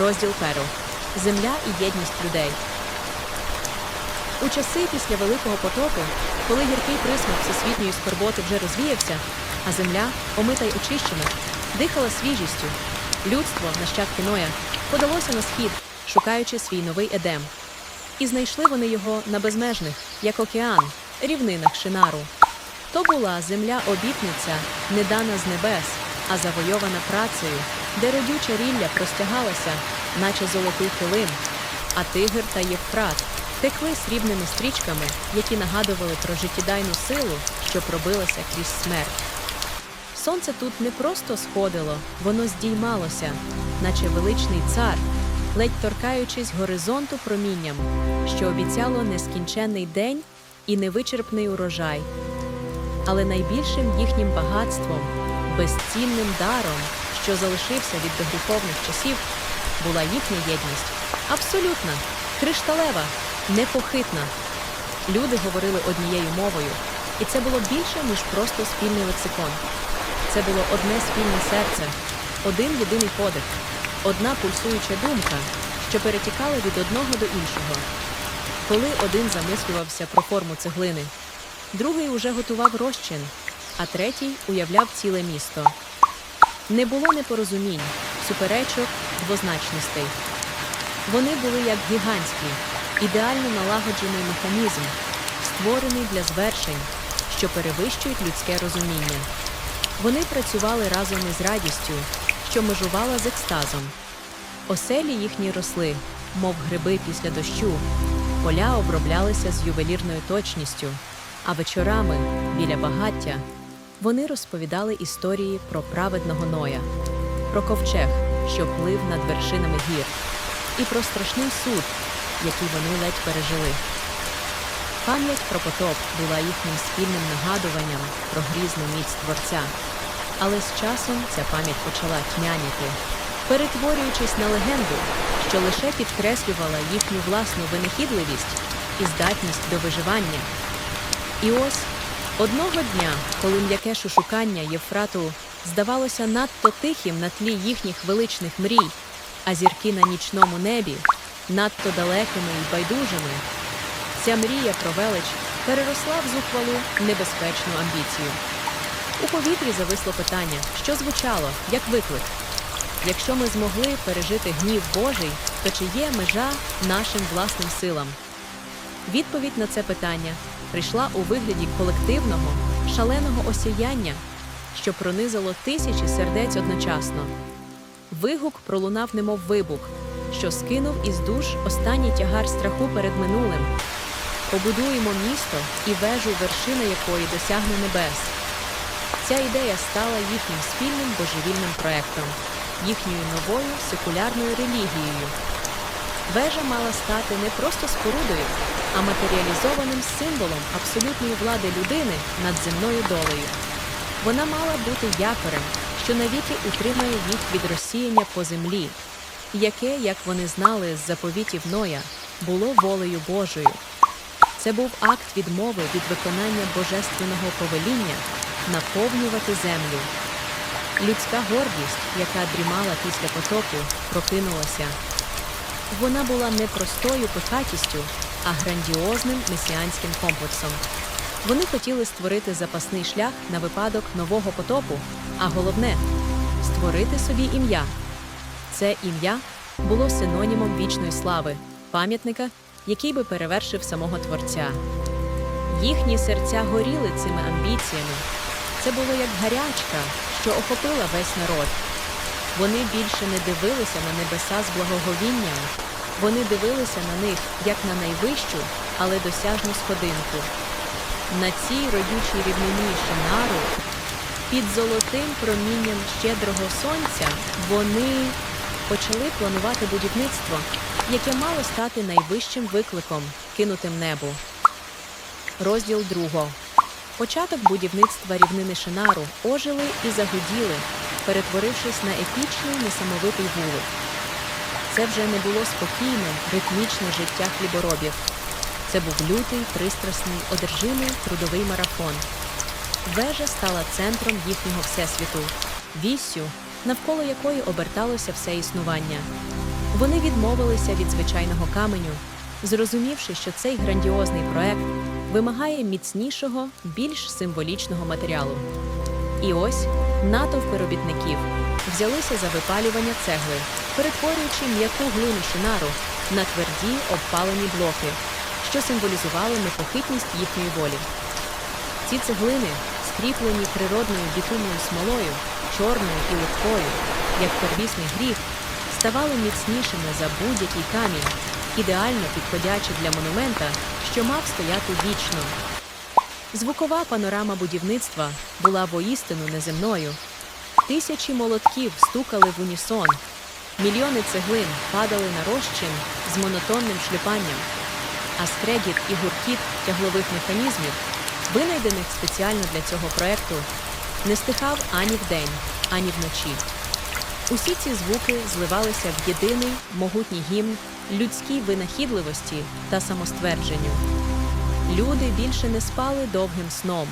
Розділ перу. Земля і єдність людей. У часи після Великого потопу, коли гіркий присмак всесвітньої скорботи вже розвіявся, а земля, омита й очищена, дихала свіжістю, людство, нащадки Ноя, подалося на схід, шукаючи свій новий едем. І знайшли вони його на безмежних, як океан, рівнинах Шинару. То була земля обітниця, не дана з небес, а завойована працею, де родюча рілля простягалася, наче золотий килим, а тигр та Євфрат текли срібними стрічками, які нагадували про життєдайну силу, що пробилася крізь смерть. Сонце тут не просто сходило, воно здіймалося, наче величний цар, ледь торкаючись горизонту промінням, що обіцяло нескінченний день і невичерпний урожай. Але найбільшим їхнім багатством, безцінним даром, що залишився від догріховних часів, була їхня єдність. Абсолютна, кришталева, непохитна. Люди говорили однією мовою, і це було більше, ніж просто спільний лексикон. Це було одне спільне серце, один єдиний подих, одна пульсуюча думка, що перетікала від одного до іншого. Коли один замислювався про форму цеглини, другий уже готував розчин, а третій уявляв ціле місто. Не було непорозумінь, суперечок, двозначностей. Вони були як гігантський, ідеально налагоджений механізм, створений для звершень, що перевищують людське розуміння. Вони працювали разом із радістю, що межувала з екстазом. Оселі їхні росли, мов гриби після дощу, поля оброблялися з ювелірною точністю, а вечорами біля багаття вони розповідали історії про праведного Ноя, про ковчег, що плив над вершинами гір, і про страшний суд, який вони ледь пережили. Пам'ять про потоп була їхнім спільним нагадуванням про грізну міць творця. Але з часом ця пам'ять почала тьмяніти, перетворюючись на легенду, що лише підкреслювала їхню власну винахідливість і здатність до виживання. І ось одного дня, коли м'яке шушукання Євфрату здавалося надто тихим на тлі їхніх величних мрій, а зірки на нічному небі надто далекими і байдужими, ця мрія про велич переросла в зухвалу небезпечну амбіцію. У повітрі зависло питання, що звучало, як виклик. Якщо ми змогли пережити гнів Божий, то чи є межа нашим власним силам? Відповідь на це питання прийшла у вигляді колективного, шаленого осяяння, що пронизало тисячі сердець одночасно. Вигук пролунав, немов вибух, що скинув із душ останній тягар страху перед минулим. Побудуємо місто і вежу, вершина якої досягне небес. Ця ідея стала їхнім спільним божевільним проектом, їхньою новою секулярною релігією. Вежа мала стати не просто спорудою, а матеріалізованим символом абсолютної влади людини над земною долею. Вона мала бути якорем, що навіки утримає їх від розсіяння по землі, яке, як вони знали з заповітів Ноя, було волею Божою. Це був акт відмови від виконання божественного повеління наповнювати землю. Людська гордість, яка дрімала після потопу, прокинулася. Вона була не простою пихатістю, а грандіозним месіанським комплексом. Вони хотіли створити запасний шлях на випадок нового потопу, а головне створити собі ім'я. Це ім'я було синонімом вічної слави, пам'ятника, який би перевершив самого Творця. Їхні серця горіли цими амбіціями. Це було як гарячка, що охопила весь народ. Вони більше не дивилися на небеса з благоговінням. Вони дивилися на них як на найвищу, але досяжну сходинку. На цій родючій рівнині Шинару, під золотим промінням щедрого сонця, вони почали планувати будівництво, яке мало стати найвищим викликом, кинутим небу. Розділ другого. Початок будівництва рівнини Шинару ожили і загуділи, перетворившись на епічний несамовитий вулик. Це вже не було спокійне, ритмічне життя хліборобів. Це був лютий, пристрасний, одержимий трудовий марафон. Вежа стала центром їхнього всесвіту, віссю, навколо якої оберталося все існування. Вони відмовилися від звичайного каменю, зрозумівши, що цей грандіозний проект вимагає міцнішого, більш символічного матеріалу. І ось натовпи робітників взялися за випалювання цегли, перетворюючи м'яку глину шинару на тверді обпалені блоки, що символізували непохитність їхньої волі. Ці цеглини, скріплені природною бітумною смолою, чорною і легкою, як первісний гріх, ставали міцнішими за будь-який камінь, ідеально підходячи для монумента, що мав стояти вічно. Звукова панорама будівництва була воістину неземною. Тисячі молотків стукали в унісон, мільйони цеглин падали на розчин з монотонним шлюпанням, а скрегіт і гуркіт тяглових механізмів, винайдених спеціально для цього проекту, не стихав ані вдень, ані вночі. Усі ці звуки зливалися в єдиний могутній гімн людській винахідливості та самоствердженню. Люди більше не спали довгим сном.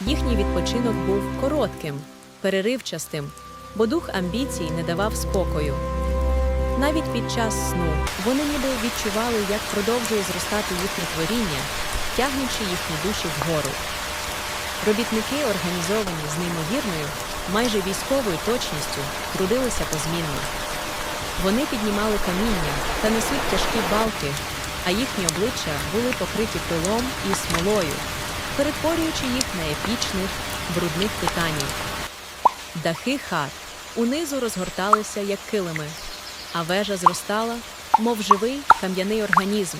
Їхній відпочинок був коротким, переривчастим, бо дух амбіцій не давав спокою. Навіть під час сну вони ніби відчували, як продовжує зростати їхнє творіння, тягнучи їхні душі вгору. Робітники, організовані з неймовірною, майже військовою точністю, трудилися позмінно. Вони піднімали каміння та несуть тяжкі балки, а їхні обличчя були покриті пилом і смолою, перетворюючи їх на епічних, брудних титанів. Дахи хат унизу розгорталися, як килими, а вежа зростала, мов живий кам'яний організм,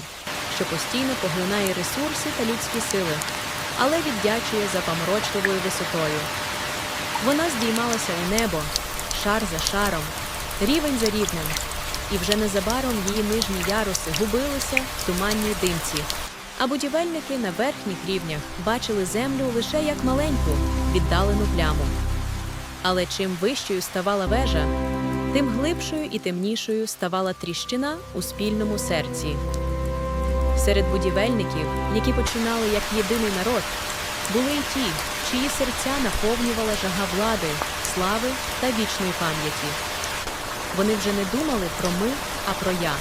що постійно поглинає ресурси та людські сили, але віддячує за поморочливою висотою. Вона здіймалася у небо, шар за шаром, рівень за рівнем, і вже незабаром її нижні яруси губилися в туманній димці, а будівельники на верхніх рівнях бачили землю лише як маленьку, віддалену пляму. Але чим вищою ставала вежа, тим глибшою і темнішою ставала тріщина у спільному серці. Серед будівельників, які починали як єдиний народ, були й ті, чиї серця наповнювала жага влади, слави та вічної пам'яті. Вони вже не думали про ми, а про я.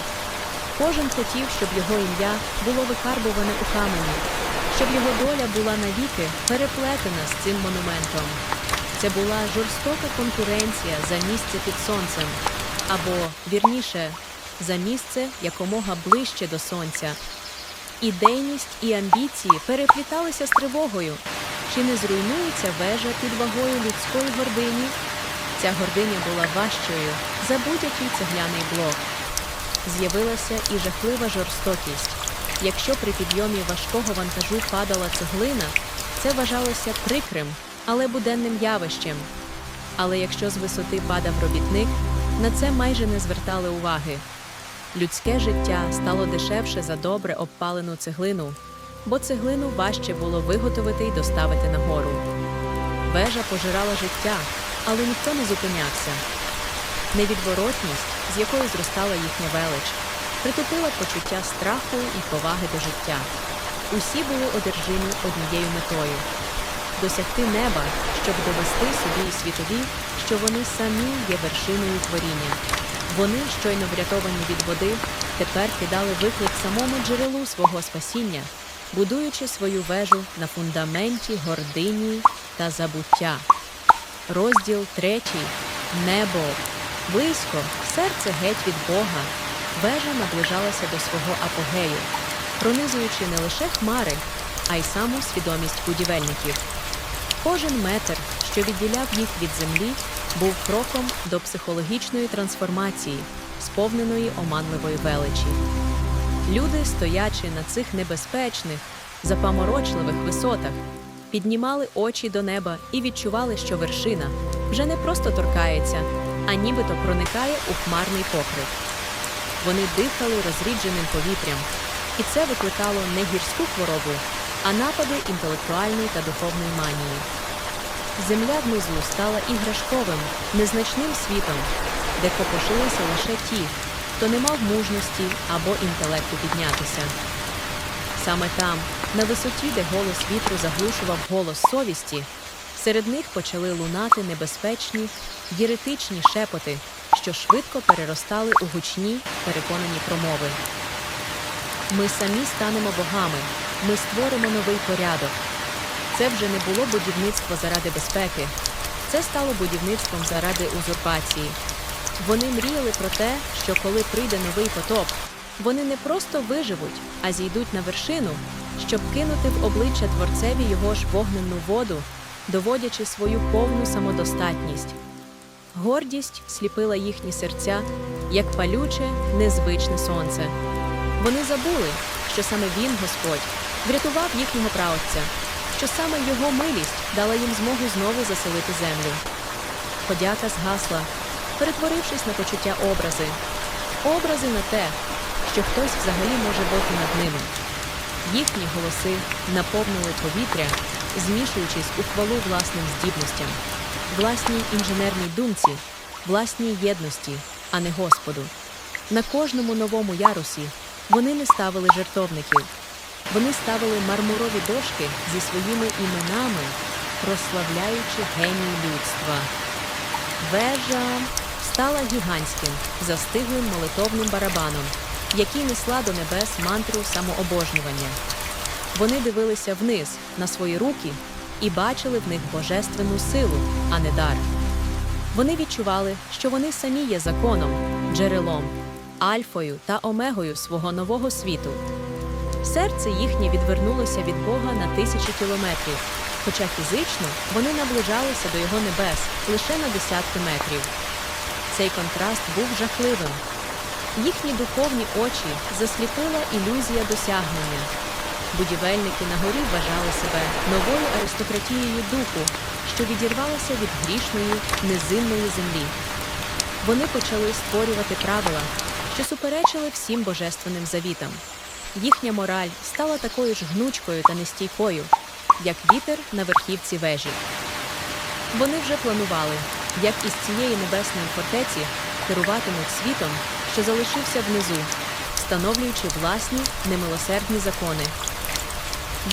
Кожен хотів, щоб його ім'я було викарбуване у камені, щоб його доля була навіки переплетена з цим монументом. Це була жорстока конкуренція за місце під сонцем, або, вірніше, за місце якомога ближче до сонця. Ідейність і амбіції перепліталися з тривогою. Чи не зруйнується вежа під вагою людської гордині? Ця гординя була важчою за будь-який цегляний блок. З'явилася і жахлива жорстокість. Якщо при підйомі важкого вантажу падала цеглина, це вважалося прикрим, але буденним явищем. Але якщо з висоти падав робітник, на це майже не звертали уваги. Людське життя стало дешевше за добре обпалену цеглину, бо цеглину важче було виготовити й доставити нагору. Вежа пожирала життя, але ніхто не зупинявся. Невідворотність, з якою зростала їхня велич, притупила почуття страху і поваги до життя. Усі були одержимі однією метою досягти неба, щоб довести собі і світові, що вони самі є вершиною творіння. Вони, щойно врятовані від води, тепер кидали виклик самому джерелу свого спасіння, будуючи свою вежу на фундаменті гордині та забуття. Розділ третій. Небо. Близько, серце геть від Бога. Вежа наближалася до свого апогею, пронизуючи не лише хмари, а й саму свідомість будівельників. Кожен метр, що відділяв їх від землі, був кроком до психологічної трансформації, сповненої оманливої величі. Люди, стоячи на цих небезпечних, запаморочливих висотах, піднімали очі до неба і відчували, що вершина вже не просто торкається, а нібито проникає у хмарний покрив. Вони дихали розрідженим повітрям, і це викликало не гірську хворобу, а напади інтелектуальної та духовної манії. Земля внизу стала іграшковим, незначним світом, де копошилися лише ті, хто не мав мужності або інтелекту піднятися. Саме там, на висоті, де голос вітру заглушував голос совісті, серед них почали лунати небезпечні, єретичні шепоти, що швидко переростали у гучні, переконані промови. Ми самі станемо богами, ми створимо новий порядок. Це вже не було будівництво заради безпеки, це стало будівництвом заради узурпації. Вони мріяли про те, що коли прийде новий потоп, вони не просто виживуть, а зійдуть на вершину, щоб кинути в обличчя творцеві його ж вогненну воду, доводячи свою повну самодостатність. Гордість сліпила їхні серця, як палюче, незвичне сонце. Вони забули, що саме він, Господь, врятував їхнього праотця, що саме його милість дала їм змогу знову заселити землю. Подяка згасла, перетворившись на почуття образи, образи на те, що хтось взагалі може бути над ними. Їхні голоси наповнили повітря, змішуючись у хвалу власним здібностям, власній інженерній думці, власній єдності, а не Господу. На кожному новому ярусі вони не ставили жертовників. Вони ставили мармурові дошки зі своїми іменами, прославляючи геній людства. Вежа стала гігантським, застиглим молитовним барабаном, який несла до небес мантру самообожнювання. Вони дивилися вниз на свої руки і бачили в них божественну силу, а не дар. Вони відчували, що вони самі є законом, джерелом, альфою та омегою свого нового світу. Серце їхнє відвернулося від Бога на тисячі кілометрів, хоча фізично вони наближалися до його небес лише на десятки метрів. Цей контраст був жахливим. Їхні духовні очі засліпила ілюзія досягнення. Будівельники на горі вважали себе новою аристократією духу, що відірвалася від грішної, незинної землі. Вони почали створювати правила, що суперечили всім божественним завітам. Їхня мораль стала такою ж гнучкою та нестійкою, як вітер на верхівці вежі. Вони вже планували, як із цієї небесної фортеці керуватимуть світом, що залишився внизу, встановлюючи власні немилосердні закони.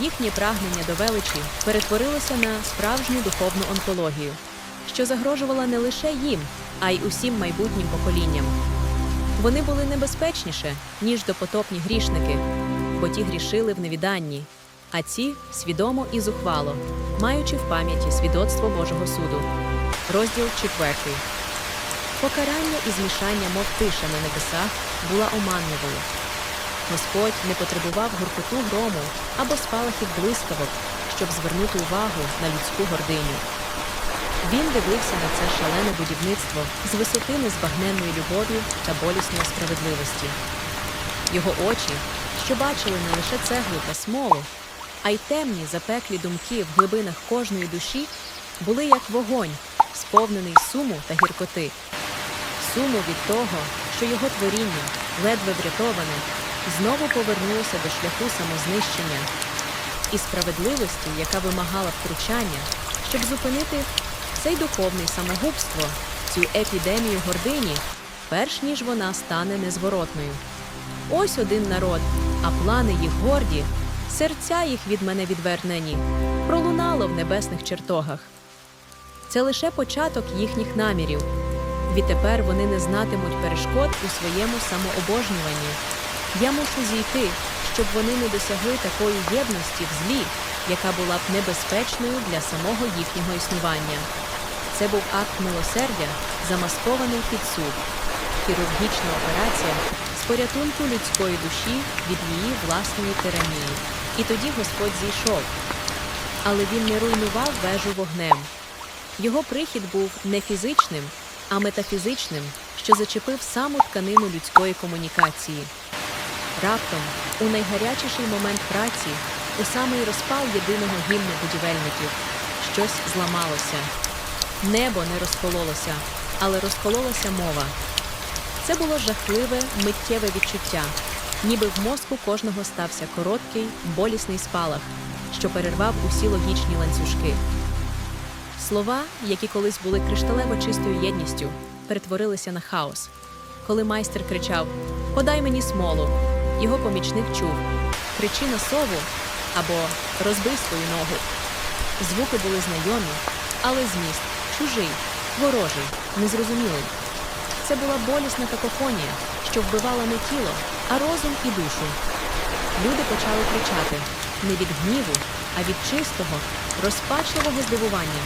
Їхнє прагнення до величі перетворилося на справжню духовну онтологію, що загрожувала не лише їм, а й усім майбутнім поколінням. Вони були небезпечніше, ніж допотопні грішники, бо ті грішили в невіданні, а ці свідомо і зухвало, маючи в пам'яті свідоцтво Божого суду. Розділ 4. Покарання і змішання, мов тиша на небесах, була оманливою. Господь не потребував гуркоту грому або спалахів блискавок, щоб звернути увагу на людську гординю. Він дивився на це шалене будівництво з висоти незбагненної любові та болісної справедливості. Його очі, що бачили не лише цеглу та смолу, а й темні запеклі думки в глибинах кожної душі, були як вогонь, сповнений суму та гіркоти. Суму від того, що його творіння, ледве врятоване, знову повернулося до шляху самознищення, і справедливості, яка вимагала втручання, щоб зупинити цей духовний самогубство, цю епідемію гордині, перш ніж вона стане незворотною. Ось один народ, а плани їх горді, серця їх від мене відвернені, пролунало в небесних чертогах. Це лише початок їхніх намірів. Відтепер вони не знатимуть перешкод у своєму самообожнюванні. Я мушу зійти, щоб вони не досягли такої єдності в злі, яка була б небезпечною для самого їхнього існування. Це був акт милосердя, замаскований під суд, хірургічна операція з порятунку людської душі від її власної тиранії. І тоді Господь зійшов. Але він не руйнував вежу вогнем. Його прихід був не фізичним, а метафізичним, що зачепив саму тканину людської комунікації. Раптом, у найгарячіший момент праці, у самий розпал єдиного гімну будівельників, щось зламалося. Небо не розкололося, але розкололася мова. Це було жахливе, миттєве відчуття, ніби в мозку кожного стався короткий, болісний спалах, що перервав усі логічні ланцюжки. Слова, які колись були кришталево чистою єдністю, перетворилися на хаос. Коли майстер кричав Подай мені смолу, його помічник чув Кричи на сову або Розбий свою ногу. Звуки були знайомі, але зміст чужий, ворожий, незрозумілий. Це була болісна какофонія, що вбивала не тіло, а розум і душу. Люди почали кричати не від гніву, а від чистого, розпачливого здивування.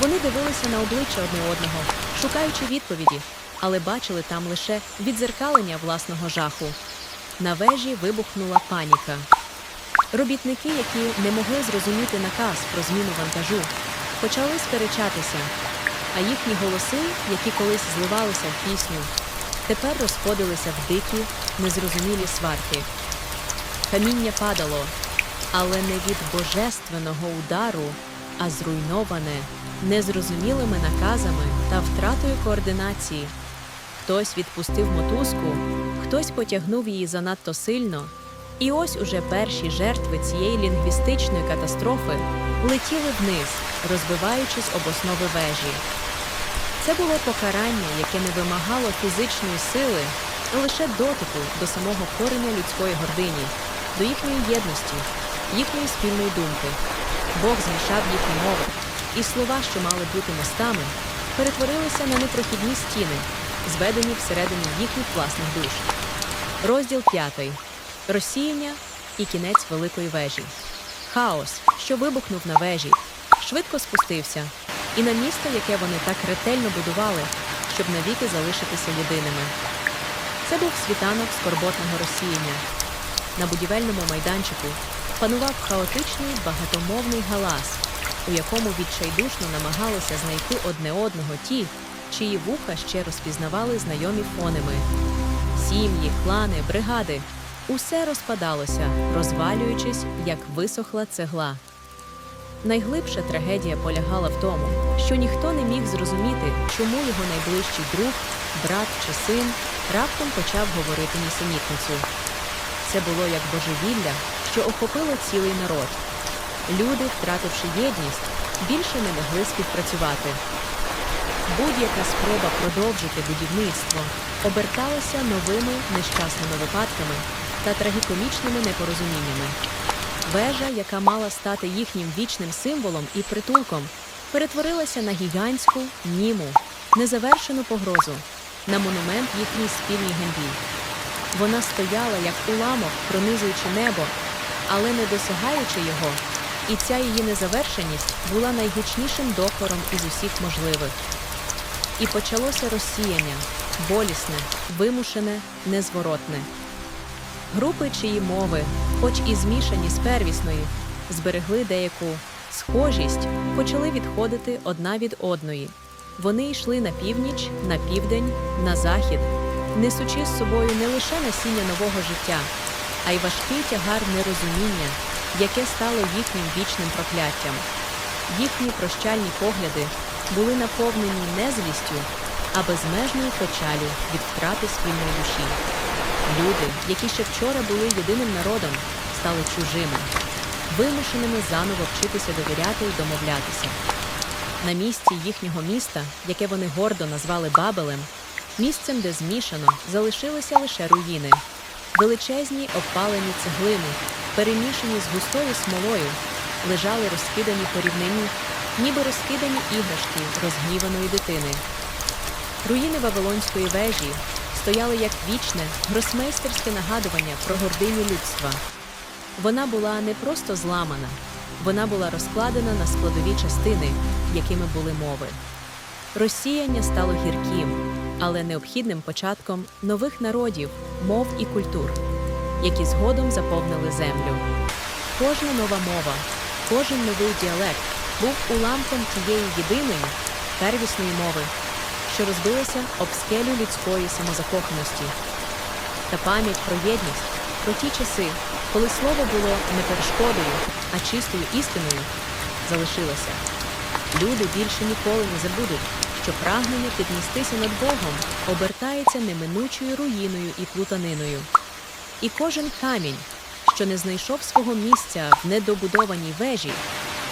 Вони дивилися на обличчя одне одного, шукаючи відповіді, але бачили там лише відзеркалення власного жаху. На вежі вибухнула паніка. Робітники, які не могли зрозуміти наказ про зміну вантажу, почали сперечатися, а їхні голоси, які колись зливалися в пісню, тепер розходилися в дикі, незрозумілі сварки. Каміння падало, але не від божественного удару, а зруйноване незрозумілими наказами та втратою координації. Хтось відпустив мотузку, хтось потягнув її занадто сильно. І ось уже перші жертви цієї лінгвістичної катастрофи летіли вниз, розбиваючись об основи вежі. Це було покарання, яке не вимагало фізичної сили, а лише дотику до самого кореня людської гордині, до їхньої єдності, їхньої спільної думки. Бог змішав їхні мови, і слова, що мали бути мостами, перетворилися на непрохідні стіни, зведені всередині їхніх власних душ. Розділ п'ятий. Розсіяння і кінець великої вежі. Хаос, що вибухнув на вежі, швидко спустився, і на місто, яке вони так ретельно будували, щоб навіки залишитися єдиними. Це був світанок скорботного розсіяння. На будівельному майданчику панував хаотичний багатомовний галас, у якому відчайдушно намагалися знайти одне одного ті, чиї вуха ще розпізнавали знайомі фонеми. Сім'ї, клани, бригади усе розпадалося, розвалюючись, як висохла цегла. Найглибша трагедія полягала в тому, що ніхто не міг зрозуміти, чому його найближчий друг, брат чи син раптом почав говорити нісенітницю. Це було як божевілля, що охопило цілий народ. Люди, втративши єдність, більше не могли співпрацювати. Будь-яка спроба продовжити будівництво оберталася новими нещасними випадками та трагікомічними непорозуміннями. Вежа, яка мала стати їхнім вічним символом і притулком, перетворилася на гігантську, німу, незавершену погрозу, на монумент їхній спільній ганьбі. Вона стояла як уламок, пронизуючи небо, але не досягаючи його, і ця її незавершеність була найгучнішим докором із усіх можливих. І почалося розсіяння болісне, вимушене, незворотне. Групи, чиї мови, хоч і змішані з первісної, зберегли деяку схожість, почали відходити одна від одної. Вони йшли на північ, на південь, на захід, несучи з собою не лише насіння нового життя, а й важкий тягар нерозуміння, яке стало їхнім вічним прокляттям. Їхні прощальні погляди були наповнені не злістю, а безмежною печалю від втрати спільної душі. Люди, які ще вчора були єдиним народом, стали чужими, вимушеними заново вчитися довіряти і домовлятися. На місці їхнього міста, яке вони гордо назвали Бабелем, місцем, де змішано, залишилися лише руїни, величезні обпалені цеглини, перемішані з густою смолою, лежали розкидані по рівнині, ніби розкидані іграшки розгніваної дитини. Руїни Вавилонської вежі стояли як вічне, гросмейстерське нагадування про гординю людства. Вона була не просто зламана, вона була розкладена на складові частини, якими були мови. Розсіяння стало гірким, але необхідним початком нових народів, мов і культур, які згодом заповнили землю. Кожна нова мова, кожен новий діалект був уламком тієї єдиної первісної мови, що розбилася об скелю людської самозакоханості. Та пам'ять про єдність, про ті часи, коли слово було не перешкодою, а чистою істиною, залишилося. Люди більше ніколи не забудуть, що прагнення піднестися над Богом обертається неминучою руїною і плутаниною. І кожен камінь, що не знайшов свого місця в недобудованій вежі,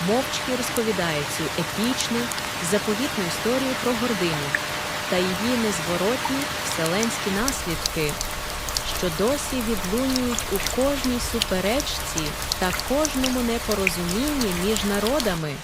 мовчки розповідає цю епічну, заповітну історію про гординю та її незворотні вселенські наслідки, що досі відлунюють у кожній суперечці та кожному непорозумінні між народами.